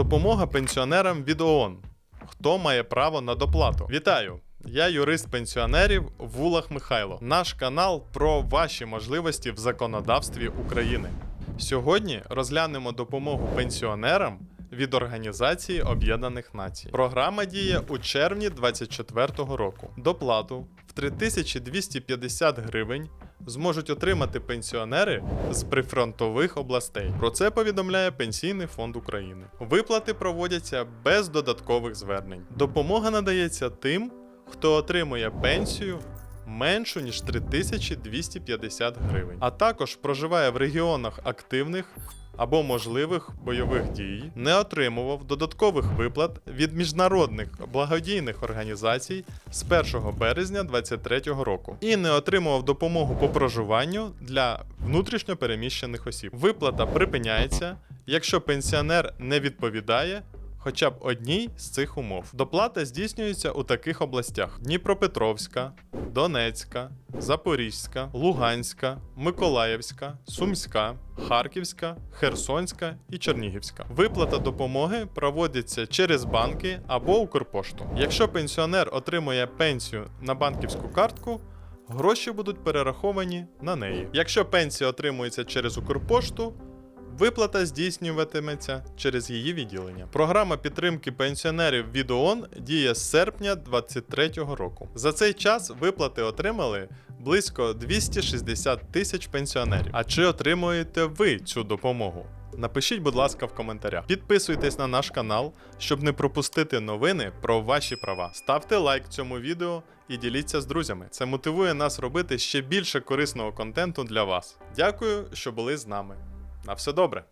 Допомога пенсіонерам від ООН. Хто має право на доплату? Вітаю! Я юрист пенсіонерів Вулах Михайло. Наш канал про ваші можливості в законодавстві України. Сьогодні розглянемо допомогу пенсіонерам від Організації Об'єднаних Націй. Програма діє у червні 2024 року. Доплату в 3250 гривень зможуть отримати пенсіонери з прифронтових областей. Про це повідомляє Пенсійний фонд України. Виплати проводяться без додаткових звернень. Допомога надається тим, хто отримує пенсію меншу ніж 3250 гривень, а також проживає в регіонах активних або можливих бойових дій, не отримував додаткових виплат від міжнародних благодійних організацій з 1 березня 2023 року і не отримував допомогу по проживанню для внутрішньо переміщених осіб. Виплата припиняється, якщо пенсіонер не відповідає хоча б одній з цих умов. Доплата здійснюється у таких областях: Дніпропетровська, Донецька, Запорізька, Луганська, Миколаївська, Сумська, Харківська, Херсонська і Чернігівська. Виплата допомоги проводиться через банки або Укрпошту. Якщо пенсіонер отримує пенсію на банківську картку. Гроші будуть перераховані на неї. Якщо пенсія отримується через Укрпошту, Виплата здійснюватиметься через її відділення. Програма підтримки пенсіонерів від ООН діє з серпня 2023 року. За цей час виплати отримали близько 260 тисяч пенсіонерів. А чи отримуєте ви цю допомогу? Напишіть, будь ласка, в коментарях. Підписуйтесь на наш канал, щоб не пропустити новини про ваші права. Ставте лайк цьому відео і діліться з друзями. Це мотивує нас робити ще більше корисного контенту для вас. Дякую, що були з нами. На все добре.